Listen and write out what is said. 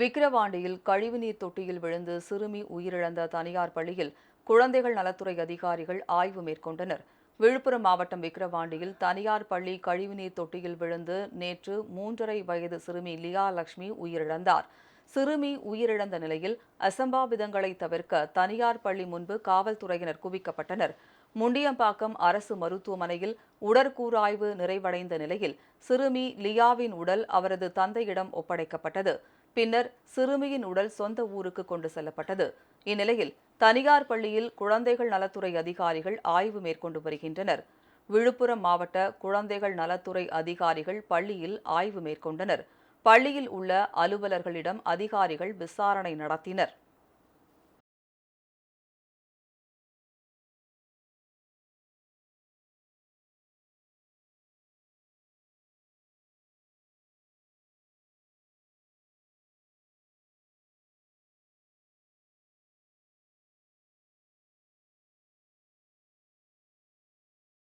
விக்கிரவாண்டியில் கழிவுநீர் தொட்டியில் விழுந்து சிறுமி உயிரிழந்த தனியார் பள்ளியில் குழந்தைகள் நலத்துறை அதிகாரிகள் ஆய்வு மேற்கொண்டனர். விழுப்புரம் மாவட்டம் விக்கிரவாண்டியில் தனியார் பள்ளி கழிவுநீர் தொட்டியில் விழுந்து நேற்று மூன்றரை வயது சிறுமி லியா லட்சுமி உயிரிழந்தார். சிறுமி உயிரிழந்த நிலையில் அசம்பாவிதங்களை தவிர்க்க தனியார் பள்ளி முன்பு காவல்துறையினர் குவிக்கப்பட்டனர். முண்டியம்பாக்கம் அரசு மருத்துவமனையில் உடற்கூறாய்வு நிறைவடைந்த நிலையில் சிறுமி லியாவின் உடல் அவரது தந்தையிடம் ஒப்படைக்கப்பட்டது. பின்னர் சிறுமியின் உடல் சொந்த ஊருக்கு கொண்டு செல்லப்பட்டது. இந்நிலையில் தனியார் பள்ளியில் குழந்தைகள் நலத்துறை அதிகாரிகள் ஆய்வு மேற்கொண்டு வருகின்றனர். விழுப்புரம் மாவட்ட குழந்தைகள் நலத்துறை அதிகாரிகள் பள்ளியில் ஆய்வு மேற்கொண்டனர். பள்ளியில் உள்ள அலுவலர்களிடம் அதிகாரிகள் விசாரணை நடத்தினர்.